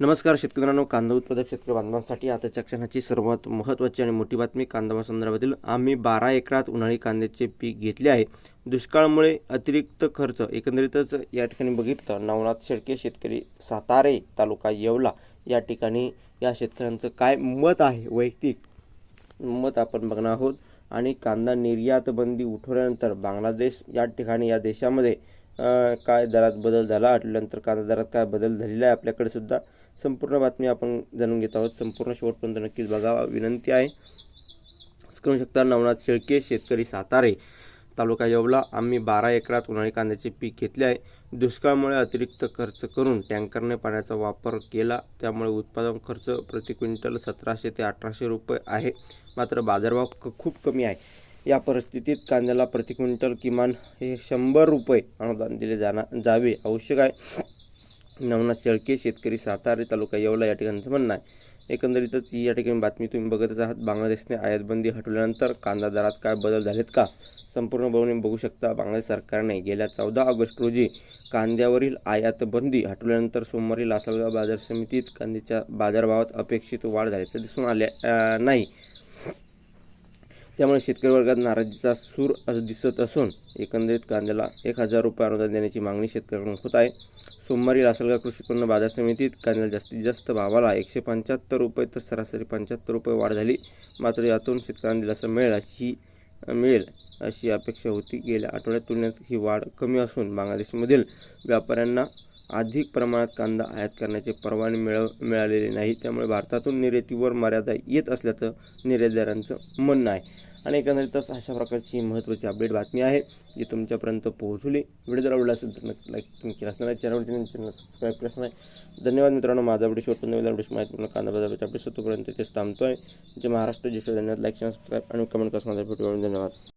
नमस्कार शेतकऱ्यांनो कांदा उत्पादक शेतकरी बांधवांसाठी आताच्या क्षणाची सर्वात महत्त्वाची आणि मोठी बातमी कांदा संदर्भातील आम्ही बारा एकरात उन्हाळी कांद्याचे पीक घेतले आहे. दुष्काळामुळे अतिरिक्त खर्च एकंदरीतच या ठिकाणी बघितलं नवनाथ शेळके शेतकरी सातारे तालुका येवला या ठिकाणी या शेतकऱ्यांचं काय मत आहे? वैयक्तिक मत आपण बघणार आहोत. आणि कांदा निर्यात बंदी उठवल्यानंतर बांगलादेश या ठिकाणी या देशामध्ये काय दरात बदल झाला? आठवल्यानंतर कांदा दरात काय बदल झालेला आहे आपल्याकडे सुद्धा? संपूर्ण बातमी आपण जाणून घेत आहोत. संपूर्ण शेवटपर्यंत नक्कीच बघावा विनंती आहे करू शकता नवनाथ शेळके शेतकरी सातारे तालुका येवला. आम्ही बारा एकरात उन्हाळी कांद्याचे पीक घेतले आहे. दुष्काळामुळे अतिरिक्त खर्च करून टँकरने पाण्याचा वापर केला. त्यामुळे उत्पादन खर्च प्रति क्विंटल सतराशे ते अठराशे रुपये आहे. मात्र बाजारभाव खूप कमी आहे. या परिस्थितीत कांद्याला प्रति क्विंटल किमान हे शंभर रुपये अनुदान दिले जाणार जावे आवश्यक आहे. नवनाथ शेळके शेतकरी सातारे तालुका येवला या ठिकाणचं म्हणणं आहे एकंदरीतच या ठिकाणी बातमी तुम्ही बघतच आहात. बांगलादेशने आयातबंदी हटवल्यानंतर कांदा दरात काय बदल झालेत का? संपूर्ण बघून बघू शकता. बांगलादेश सरकारने गेल्या चौदा ऑगस्ट रोजी कांद्यावरील आयातबंदी हटवल्यानंतर सोमवारी लासलगाव बाजार समितीत कांद्याच्या बाजारभावात अपेक्षित वाढ झाल्याचं दिसून आले नाही. त्यामुळे शेतकरी वर्गात नाराजीचा सूर दिसत असून एकंदरीत कांद्याला एक हजार रुपये अनुदान देण्याची मागणी शेतकऱ्यांकडून होत आहे. सोमवारी लासलगाव कृषी उत्पन्न बाजार समितीत कांद्याला जास्तीत जास्त भावाला एकशे पंच्याहत्तर रुपये तर सरासरी पंच्याहत्तर रुपये वाढ झाली. मात्र यातून शेतकऱ्यांना दिलासा मिळेल अशी मिळेल अशी अपेक्षा होती. गेल्या आठवड्यात तुलनेत ही वाढ कमी असून बांगलादेशमधील व्यापाऱ्यांना अधिक प्रमाणात कांदा आयात करण्याचे परवाने मिळव मिळालेली नाही. त्यामुळे भारतातून निर्यातीवर मर्यादा येत असल्याचं निर्यातदारांचं म्हणणं आहे. आणि एकंदरीतच अशा प्रकारची महत्त्वाची अपडेट बातमी आहे जी तुमच्यापर्यंत पोहोचली. व्हिडिओ जर आवडला असेल तर नक्की लाईक तुम्ही केला असणार आहे. चॅनल सबस्क्राईब केलं असणार धन्यवाद मित्रांनो. माझा व्हिडिओ शेवट नवीन व्हिडिओ माहिती पूर्ण कांदा बाजाराच्या अपडेट तोपर्यंत तेच आहे जे महाराष्ट्र. जे धन्यवाद. लाईक सबस्क्राईब आणि कमेंट करून माझा व्हिडिओ धन्यवाद.